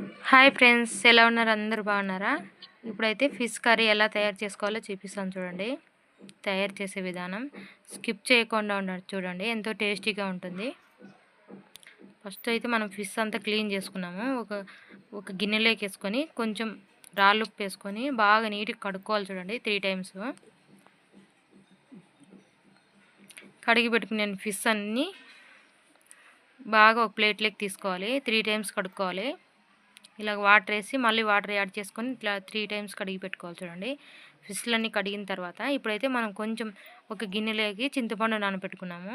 Hi friends ఎలా ఉన్నారు? అందరు బాగున్నారా? ఇప్పుడైతే ఫిష్ కర్రీ ఎలా తయారు చేసుకోవాలో చూపిస్తాను చూడండి. తయారు చేసే విధానం. స్కిప్ చేయకుండా ఉండాలి చూడండి. ఎంతో టేస్టీగా ఉంటుంది. ఫస్ట్ అయితే మనం ఫిష్ అంతా క్లీన్ చేసుకున్నాము. ఒక ఒక గిన్నెలోకి వేసుకొని కొంచెం రాళ్ళు ఉప్పు వేసుకొని బాగా నీట్గా కడుక్కోవాలి చూడండి త్రీ టైమ్స్. కడిగి పెట్టుకునే ఫిష్ అన్నీ బాగా ఒక ప్లేట్లోకి తీసుకోవాలి. త్రీ టైమ్స్ కడుక్కోవాలి. ఇలా వాటర్ వేసి మళ్ళీ వాటర్ యాడ్ చేసుకొని ఇట్లా త్రీ టైమ్స్ కడిగి పెట్టుకోవాలి చూడండి. ఫిష్లన్నీ కడిగిన తర్వాత ఇప్పుడైతే మనం కొంచెం ఒక గిన్నెలోకి చింతపండు నానబెట్టుకున్నాము.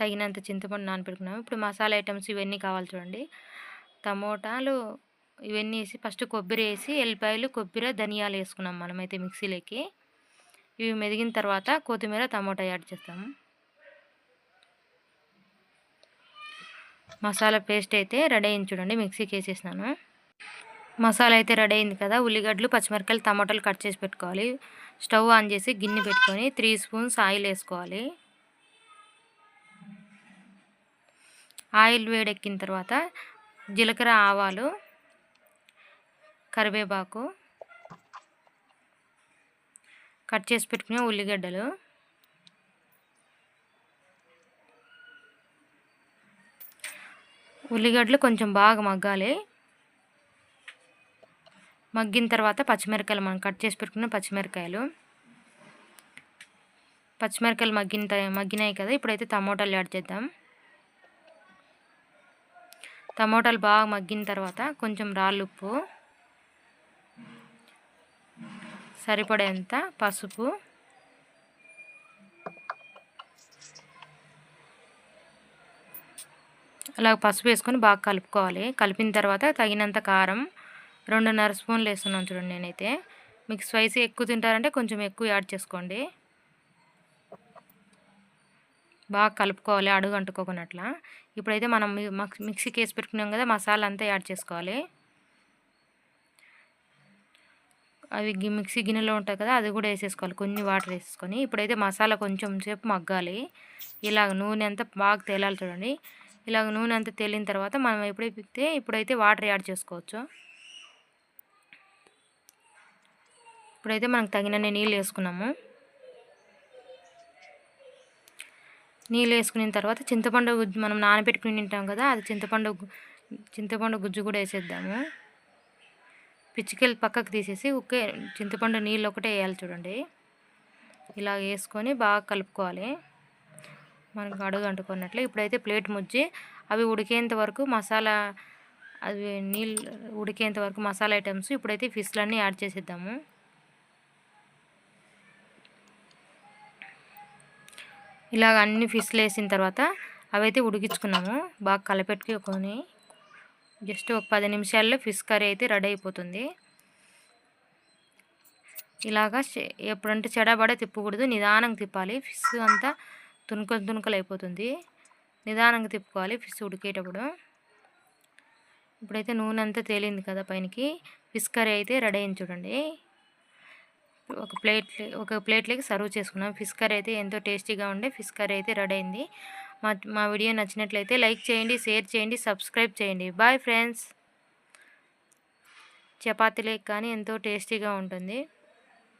తగినంత చింతపండు నానబెట్టుకున్నాము. ఇప్పుడు మసాలా ఐటమ్స్ ఇవన్నీ కావాలి చూడండి. టమోటాలు ఇవన్నీ వేసి ఫస్ట్ కొబ్బరి వేసి ఎల్లిపాయలు కొబ్బరి ధనియాలు వేసుకున్నాం మనమైతే మిక్సీలోకి. ఇవి మెదిగిన తర్వాత కొత్తిమీర టమోటా యాడ్ చేస్తాము. మసాలా పేస్ట్ అయితే రెడీ అయింది చూడండి మిక్సీకి వేసేసినాను. మసాలా అయితే రెడీ అయింది కదా ఉల్లిగడ్డలు పచ్చిమిరకాయలు టమాటాలు కట్ చేసి పెట్టుకోవాలి. స్టవ్ ఆన్ చేసి గిన్నె పెట్టుకొని త్రీ స్పూన్స్ ఆయిల్ వేసుకోవాలి. ఆయిల్ వేడెక్కిన తర్వాత జీలకర్ర ఆవాలు కరివేపాకు కట్ చేసి పెట్టుకునే ఉల్లిగడ్డలు ఉల్లిగడ్డలు కొంచెం బాగా మగ్గాలి. మగ్గిన తర్వాత పచ్చిమిరకాయలు మనం కట్ చేసి పెట్టుకున్న పచ్చిమిరకాయలు. పచ్చిమిరకాయలు మగ్గిన మగ్గినాయి కదా ఇప్పుడైతే టమోటాలు యాడ్ చేద్దాం. టమోటాలు బాగా మగ్గిన తర్వాత కొంచెం రాళ్ళుప్పు సరిపడేంత పసుపు అలా పసుపు వేసుకొని బాగా కలుపుకోవాలి. కలిపిన తర్వాత తగినంత కారం రెండున్నర స్పూన్లు వేస్తున్నాను చూడండి నేనైతే. మీకు స్పైసీ ఎక్కువ తింటారంటే కొంచెం ఎక్కువ యాడ్ చేసుకోండి. బాగా కలుపుకోవాలి అడుగు అంటుకోకున్నట్లా. ఇప్పుడైతే మనం మిక్సీకి వేసి పెట్టుకున్నాం కదా మసాలా అంతా యాడ్ చేసుకోవాలి. అవి మిక్సీ గిన్నెలో ఉంటాయి కదా అది కూడా వేసేసుకోవాలి. కొన్ని వాటర్ వేసేసుకొని. ఇప్పుడైతే మసాలా కొంచెం సేపు మగ్గాలి. ఇలాగ నూనె అంతా బాగా తేలాలి చూడండి. ఇలాగ నూనె అంతా తేలిన తర్వాత మనం ఎప్పుడైతే ఇప్పుడైతే వాటర్ యాడ్ చేసుకోవచ్చు ఇప్పుడైతే మనకు తగినన్ని నీళ్ళు వేసుకున్నాము. నీళ్ళు వేసుకున్న తర్వాత చింతపండు గుజ్జు మనం నానబెట్టుకుని తింటాం కదా అది చింతపండు చింతపండు గుజ్జు కూడా వేసేద్దాము. పిచ్చికెళ్ళి పక్కకు తీసేసి ఒకే చింతపండు నీళ్ళు ఒకటే వేయాలి చూడండి. ఇలా వేసుకొని బాగా కలుపుకోవాలి. మనకు అడుగు అంటుకున్నట్లు. ఇప్పుడైతే ప్లేట్ ముజ్జి అవి ఉడికేంత వరకు మసాలా అవి నీళ్ళు ఉడికేంత వరకు మసాలా ఐటమ్స్ ఇప్పుడైతే ఫిష్లన్నీ యాడ్ చేసేద్దాము. ఇలాగ అన్ని ఫిష్లు వేసిన తర్వాత అవైతే ఉడికించుకున్నాము. బాగా కలపెట్టుకొని జస్ట్ ఒక పది నిమిషాల్లో ఫిష్ కర్రీ అయితే రెడీ అయిపోతుంది. ఇలాగా ఎప్పుడంటే చెడబడే తిప్పకూడదు నిదానంగా తిప్పాలి. ఫిష్ అంతా తునుకలు తునుకలు అయిపోతుంది నిదానంగా తిప్పుకోవాలి ఫిష్ ఉడికేటప్పుడు. ఇప్పుడైతే నూనె అంతా తేలింది కదా పైనకి. ఫిష్ కర్రీ అయితే రెడీ అయింది చూడండి. ఒక ప్లేట్ ఒక ప్లేట్లోకి సర్వ్ చేసుకున్నాం. ఫిష్ కర్రీ అయితే ఎంతో టేస్టీగా ఉండే ఫిష్ కర్రీ అయితే రెడీ అయింది. మా మా వీడియో నచ్చినట్లయితే లైక్ చేయండి షేర్ చేయండి సబ్స్క్రైబ్ చేయండి. Bye friends. చపాతీలేకి కానీ ఎంతో టేస్టీగా ఉంటుంది.